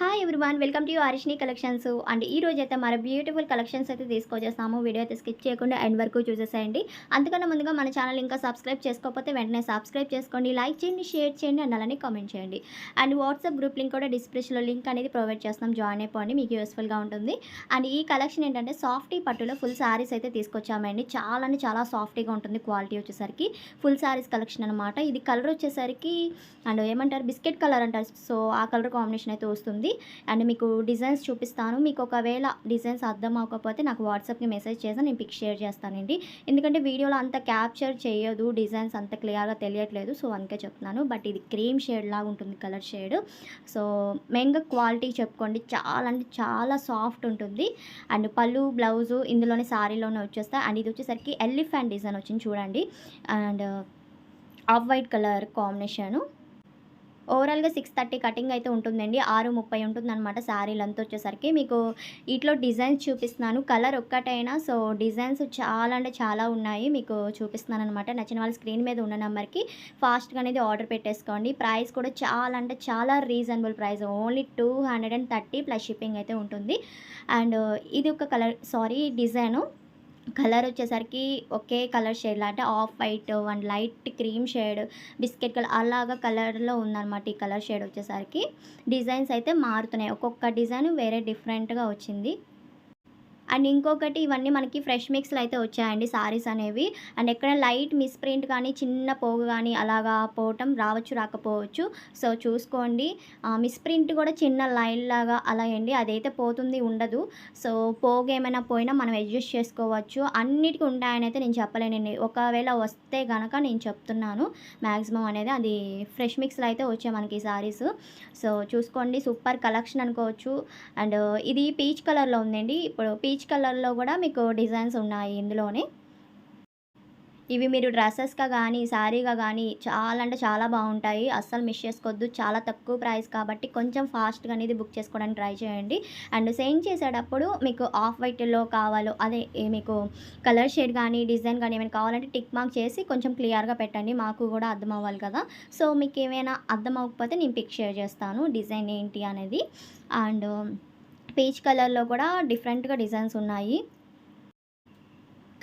Hi one welcome to Harishni collections and ఈ రోజు అయితే మన బ్యూటిఫుల్ కలెక్షన్స్ అయితే తీసుకొచ్చేస్తాము. వీడియో అయితే స్కిప్ చేయకుండా ఎండ్ వరకు చూసేసేయండి. అందుకన్నా ముందుగా మన ఛానల్ ఇంకా సబ్స్క్రైబ్ చేసుకోకపోతే వెంటనే సబ్స్క్రైబ్ చేసుకోండి. లైక్ చేయండి షేర్ చేయండి అండ్ అలానే కామెంట్ చేయండి. అండ్ వాట్సాప్ గ్రూప్ లింక్ కూడా డిస్క్రిప్షన్లో లింక్ అనేది ప్రొవైడ్ చేస్తాం జాయిన్ అయిపోండి మీకు యూస్ఫుల్గా ఉంటుంది. అండ్ ఈ కలెక్షన్ ఏంటంటే సాఫ్టీ పట్టులో ఫుల్ శారీస్ అయితే తీసుకొచ్చామండి. చాలా అంటే చాలా సాఫ్టీగా ఉంటుంది క్వాలిటీ వచ్చేసరికి. ఫుల్ శారీస్ కలెక్షన్ అనమాట ఇది కలర్ వచ్చేసరికి అండ్ ఏమంటారు బిస్కెట్ కలర్ అంటారు. సో ఆ కలర్ కాంబినేషన్ అయితే వస్తుంది. అండ్ మీకు డిజైన్స్ చూపిస్తాను. మీకు ఒకవేళ డిజైన్స్ అర్థం అవ్వకపోతే నాకు వాట్సాప్కి మెసేజ్ చేసి నేను పిక్ షేర్ చేస్తానండి. ఎందుకంటే వీడియోలో అంత క్యాప్చర్ చేయదు డిజైన్స్ అంత క్లియర్గా తెలియట్లేదు. సో అందుకే చెప్తున్నాను. బట్ ఇది క్రీమ్ షేడ్ లాగా ఉంటుంది కలర్ షేడ్. సో మెయిన్గా క్వాలిటీ చెప్పుకోండి. చాలా అంటే చాలా సాఫ్ట్ ఉంటుంది. అండ్ పళ్ళు బ్లౌజు ఇందులోనే శారీలోనే వచ్చేస్తాయి. అండ్ ఇది వచ్చేసరికి ఎలిఫెంట్ డిజైన్ వచ్చింది చూడండి. And off white colour combination. ఓవరాల్గా సిక్స్ థర్టీ కటింగ్ అయితే ఉంటుందండి. ఆరు ముప్పై ఉంటుందన్నమాట శారీ లెంత్ వచ్చేసరికి. మీకు వీటిలో డిజైన్స్ చూపిస్తున్నాను. కలర్ ఒక్కటైనా సో డిజైన్స్ చాలా అంటే చాలా ఉన్నాయి. మీకు చూపిస్తున్నాను అనమాట నచ్చిన వాళ్ళ స్క్రీన్ మీద ఉన్న నెంబర్కి ఫాస్ట్గా అనేది ఆర్డర్ పెట్టేసుకోండి. ప్రైస్ కూడా చాలా అంటే చాలా reasonable price. Only two hundred and thirty plus shipping అయితే ఉంటుంది. అండ్ ఇది ఒక కలర్ సారీ డిజైను. కలర్ వచ్చేసరికి ఒకే కలర్ షేడ్ అంటే off white and light cream shade biscuit colour అలాగా కలర్లో ఉందన్నమాట ఈ కలర్ షేడ్ వచ్చేసరికి. డిజైన్స్ అయితే మారుతున్నాయి. ఒక్కొక్క డిజైన్ వేరే డిఫరెంట్గా వచ్చింది. అండ్ ఇంకొకటి ఇవన్నీ మనకి ఫ్రెష్ మిక్స్లు అయితే వచ్చాయండి సారీస్ అనేవి. అండ్ ఎక్కడ లైట్ మిస్ప్రింట్ కానీ చిన్న పోగు కానీ అలాగా పోవటం రావచ్చు రాకపోవచ్చు. సో చూసుకోండి. మిస్ప్రింట్ కూడా చిన్న లైన్ లాగా అలా అండి. అదైతే పోతుంది ఉండదు. సో పోగు ఏమైనా పోయినా మనం అడ్జస్ట్ చేసుకోవచ్చు. అన్నిటికీ ఉంటాయని అయితే నేను చెప్పలేనండి. ఒకవేళ వస్తే గనక నేను చెప్తున్నాను. మ్యాక్సిమం అనేది అది ఫ్రెష్ మిక్స్లో అయితే వచ్చాయి మనకి ఈ సారీస్. సో చూసుకోండి. సూపర్ కలెక్షన్ అనుకోవచ్చు. అండ్ ఇది పీచ్ కలర్లో ఉందండి. ఇప్పుడు పీచ్ కలర్లో కూడా మీకు డిజైన్స్ ఉన్నాయి ఇందులోనే. ఇవి మీరు డ్రెస్సెస్గా కానీ శారీగా కానీ చాలా అంటే చాలా బాగుంటాయి. అస్సలు మిస్ చేసుకోవద్దు. చాలా తక్కువ ప్రైస్ కాబట్టి కొంచెం ఫాస్ట్గా అనేది బుక్ చేసుకోవడానికి ట్రై చేయండి. అండ్ సెండ్ చేసేటప్పుడు మీకు ఆఫ్ వైట్లో కావాలో అదే మీకు కలర్ షేడ్ కానీ డిజైన్ కానీ ఏమైనా కావాలంటే టిక్ మార్క్ చేసి కొంచెం క్లియర్గా పెట్టండి. మాకు కూడా అర్థం అవ్వాలి కదా. సో మీకు ఏమైనా అర్థం అవ్వకపోతే నేను పిక్ షేర్ చేస్తాను డిజైన్ ఏంటి అనేది. అండ్ పీచ్ కలర్లో కూడా డిఫరెంట్గా డిజైన్స్ ఉన్నాయి.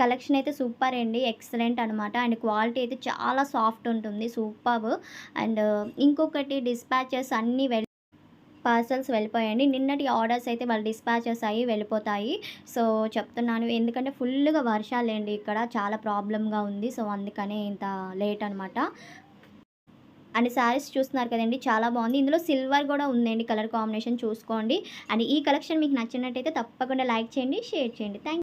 కలెక్షన్ అయితే సూపర్ అండి. ఎక్సలెంట్ అనమాట అండ్ క్వాలిటీ అయితే చాలా సాఫ్ట్ ఉంటుంది. సూపర్. అండ్ ఇంకొకటి డిస్పాచెస్ అన్నీ వెళ్ పార్సల్స్ వెళ్ళిపోయాయండి. నిన్నటి ఆర్డర్స్ అయితే వాళ్ళు డిస్పాచెస్ అయ్యి వెళ్ళిపోతాయి. సో చెప్తున్నాను. ఎందుకంటే ఫుల్గా వర్షాలేండి ఇక్కడ. చాలా ప్రాబ్లంగా ఉంది. సో అందుకనే ఇంత లేట్ అనమాట అండ్ శారీస్ చూస్తున్నారు కదండి చాలా బాగుంది. ఇందులో సిల్వర్ కూడా ఉందండి కలర్ కాంబినేషన్ చూసుకోండి. అండ్ ఈ కలెక్షన్ మీకు నచ్చినట్టయితే తప్పకుండా లైక్ చేయండి షేర్ చేయండి. థ్యాంక్